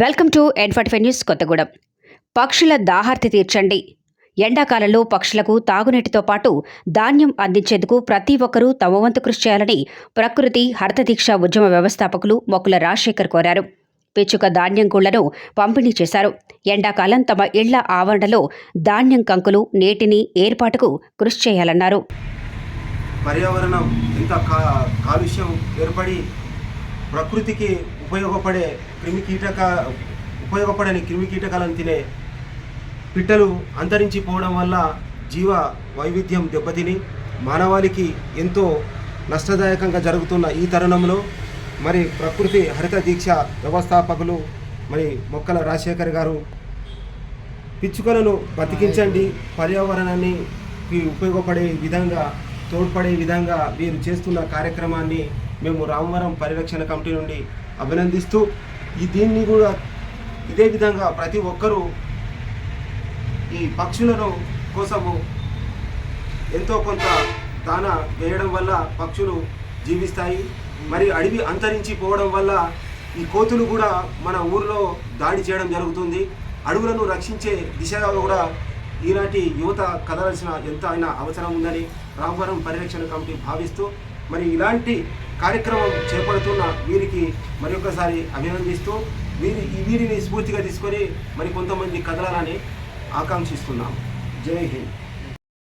Welcome to N five news Kothagudem. పక్షుల దాహార్తి తీర్చండి. ఎండాకాలంలో పక్షులకు తాగునీటితో పాటు ధాన్యం అందించేందుకు ప్రతి ఒక్కరూ తమ వంతు కృషి చేయాలని ప్రకృతి హరితదీక్ష ఉద్యమ వ్యవస్థాపకులు మొక్కుల రాజశేఖర్ కోరారు. పిచ్చుక ధాన్యం గుళ్ళను పంపిణీ చేశారు. ఎండాకాలం తమ ఇళ్ళ ఆవరణలో ధాన్యం కంకులు నీటిని ఏర్పాటుకు కృషి చేయాలన్నారు. పర్యావరణం ఇంత కాలుష్యం ఏర్పడి ప్రకృతికి ఉపయోగపడే క్రిమి కీటక ఉపయోగపడని క్రిమి కీటకాలను తినే పిట్టలు అంతరించిపోవడం వల్ల జీవ వైవిధ్యం దెబ్బతిని మానవాళికి ఎంతో నష్టదాయకంగా జరుగుతున్న ఈ తరుణంలో మరి ప్రకృతి హరిత దీక్ష వ్యవస్థాపకులు మరి మొక్కల రాజశేఖర్ గారు పిచ్చుకలను బతికించండి పర్యావరణాన్ని ఉపయోగపడే విధంగా తోడ్పడే విధంగా వీరు చేస్తున్న కార్యక్రమాన్ని మేము రామవరం పరిరక్షణ కమిటీ నుండి అభినందిస్తూ ఈ దీన్ని కూడా ఇదే విధంగా ప్రతి ఒక్కరూ ఈ పక్షులను కోసము ఎంతో కొంత దాన వేయడం వల్ల పక్షులు జీవిస్తాయి. మరి అడవి అంతరించి పోవడం వల్ల ఈ కోతులు కూడా మన ఊర్లో దాడి చేయడం జరుగుతుంది. అడవులను రక్షించే దిశగా కూడా ఈనాటి యువత కదలాల్సిన ఎంత అయినా అవసరం ఉందని రామవరం పరిరక్షణ కమిటీ భావిస్తూ మరి ఇలాంటి కార్యక్రమం చేపడుతున్న వీరికి మరి ఒకసారి అభినందిస్తూ వీరి ఈ వీరిని స్ఫూర్తిగా తీసుకొని మరి కొంతమంది కదలాలని ఆకాంక్షిస్తున్నాం. జై హింద్.